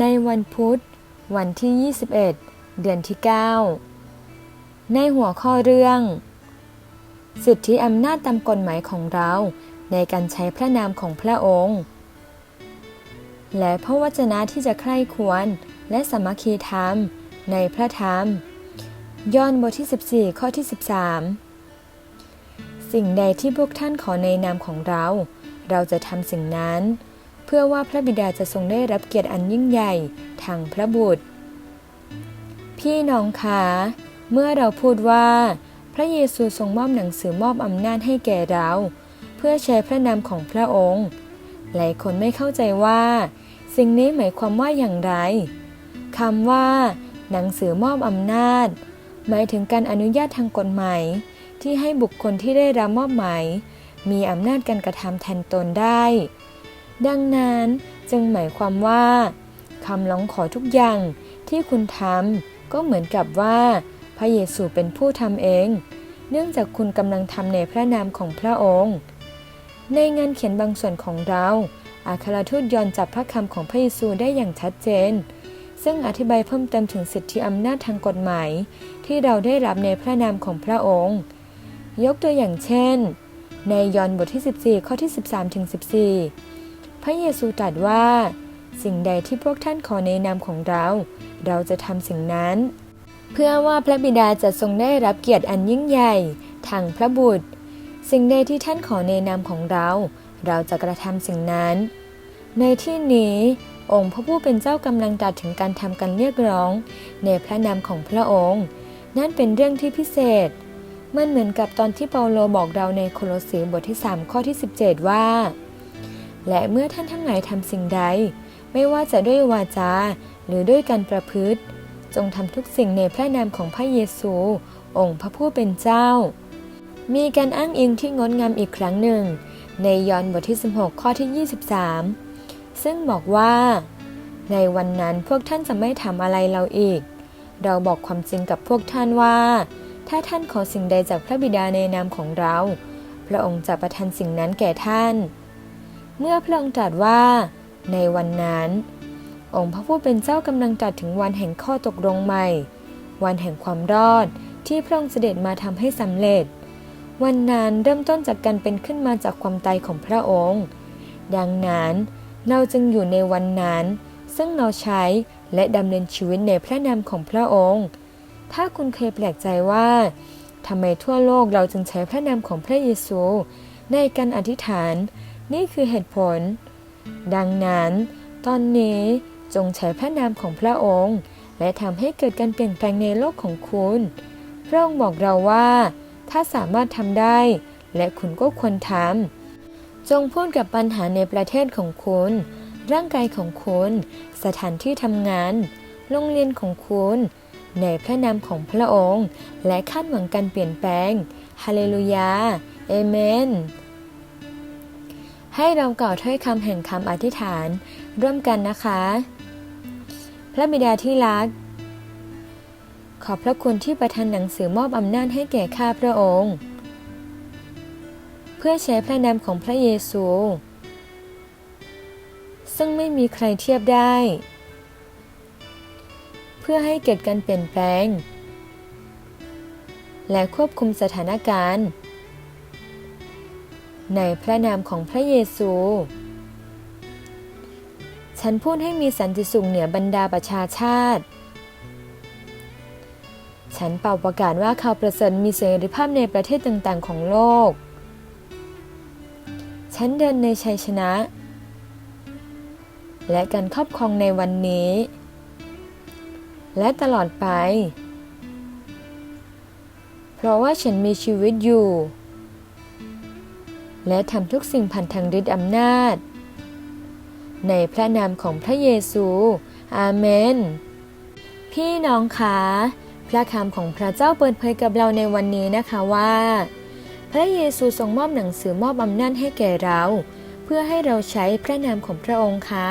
ในวันพุธ วันที่ 21 เดือนที่ 9 ในหัวข้อเรื่อง สิทธิอำนาจตามกฎหมายของเราในการใช้พระนามของพระองค์ และพระวจนะที่จะใคร่ควรและสมัคคีธรรมในพระธรรม ย้อนบทที่ 14 ข้อที่ 13 สิ่งใดที่พวกท่านขอในนามของเรา เราจะทำสิ่งนั้นเพื่อว่าพระบิดาจะทรงได้รับเกียรติอันยิ่งใหญ่ทางพระบุตร พี่น้องคะเมื่อเราพูดว่า พระเยซูทรงมอบหนังสือมอบอำนาจให้แก่เรา เพื่อใช้พระนามของพระองค์ หลายคนไม่เข้าใจว่า สิ่งนี้หมายความว่าอย่างไรคำว่า หนังสือมอบอำนาจ หมายถึงการอนุญาตทางกฎหมายที่ให้บุคคลที่ได้รับมอบหมายมีอำนาจการกระทำแทนตนได้ ดังนั้นจึงหมายความว่าคำร้องขอทุกอย่างที่คุณทำก็เหมือนกับว่า พระเยซูเป็นผู้ทำเอง เนื่องจากคุณกำลังทำในพระนามของพระองค์ ในงานเขียนบางส่วนของเรา อาคาราทูตยอนจับพระคำของพระเยซูได้อย่างชัดเจน ซึ่งอธิบายเพิ่มเติมถึงสิทธิอำนาจทางกฎหมาย ที่เราได้รับในพระนามของพระองค์ ยกตัวอย่างเช่น ในยอห์นบทที่ 14 ข้อที่ 13ถึง14 ระเยซูตรัสว่า สิ่งใดที่พวกท่านขอในนามของเรา เราจะทำสิ่งนั้น เพื่อว่าพระบิดาจะทรงได้รับเกียรติอันยิ่งใหญ่ทางพระบุตร สิ่งใดที่ท่านขอในนามของเรา เราจะกระทำสิ่งนั้น ในที่นี้องค์พระผู้เป็นเจ้ากำลังตรัสถึงการทำการเรียกร้อง ในพระนามของพระองค์ นั่นเป็นเรื่องที่พิเศษ มันเหมือนกับตอนที่เปาโลบอกเราในโคลสีบทที่ 3 ข้อที่ 17 ว่า และเมื่อท่านทั้งหลายทำสิ่งใด ไม่ว่าจะด้วยวาจา หรือด้วยการประพฤติ จงทำทุกสิ่งในพระนามของพระเยซู องค์พระผู้เป็นเจ้า มีการอ้างอิงที่งดงามอีกครั้งหนึ่ง ในยอห์นบทที่ 16 ข้อที่ 23 ซึ่งบอกว่า ในวันนั้นพวกท่านจะไม่ทำอะไรเราอีก เราบอกความจริงกับพวกท่านว่า ถ้าท่านขอสิ่งใดจากพระบิดาในนามของเรา พระองค์จะประทานสิ่งนั้นแก่ท่าน เมื่อพระองค์ตรัสว่า ในวันนั้น องค์พระผู้เป็นเจ้ากำลังตรัสถึงวันแห่งข้อตกลงใหม่ วันแห่งความรอดที่พระองค์เสด็จมาทำให้สำเร็จ วันนั้นเริ่มต้นจากการเป็นขึ้นมาจากความตายของพระองค์ ดังนั้นเราจึงอยู่ในวันนั้น ซึ่งเราใช้และดำเนินชีวิตในพระนามของพระองค์ ถ้าคุณเคยแปลกใจว่าทำไมทั่วโลกเราจึงใช้พระนามของพระเยซู ในการอธิษฐาน นี่คือเหตุผล ดังนั้น ตอนนี้จงใช้พระนามของพระองค์ และทำให้เกิดการเปลี่ยนแปลงในโลกของคุณ พระองค์บอกเราว่า ถ้าสามารถทำได้ และคุณก็ควรทำจงพูดกับปัญหาในประเทศของคุณ ร่างกายของคุณ สถานที่ทำงาน โรงเรียนของคุณ ในพระนามของพระองค์ และคาดหวังการเปลี่ยนแปลง ฮาเลลูยา เอเมน ให้เรากล่าวถ้อยคำแห่งคำอธิษฐาน ร่วมกันนะคะ พระบิดาที่รัก ขอบพระคุณที่ประทานหนังสือมอบอำนาจให้แก่ข้าพระองค์ เพื่อใช้พระนามของพระเยซู ซึ่งไม่มีใครเทียบได้ เพื่อให้เกิดการเปลี่ยนแปลง และควบคุมสถานการณ์ ในพระนามของพระเยซู ฉันพูดให้มีสันติสุขเหนือบรรดาประชาชาติ ฉันเป่าประกาศว่าข่าวประเสริฐมีเสรีภาพในประเทศต่างๆ ของโลก ฉันเดินในชัยชนะ และการครอบครองในวันนี้ และตลอดไป เพราะว่าฉันมีชีวิตอยู่ และทำทุกสิ่งผ่านทางฤทธิ์อำนาจ ในพระนามของพระเยซู อาเมน พี่น้องคะ พระคำของพระเจ้าเปิดเผยกับเราในวันนี้นะคะว่า พระเยซูทรงมอบหนังสือมอบอำนาจให้แก่เรา เพื่อให้เราใช้พระนามของพระองค์ค่ะ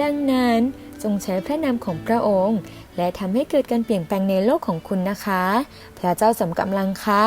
ดังนั้นจงใช้พระนามของพระองค์ และทำให้เกิดการเปลี่ยนแปลงในโลกของคุณนะคะ พระเจ้าสำกำลังค่ะ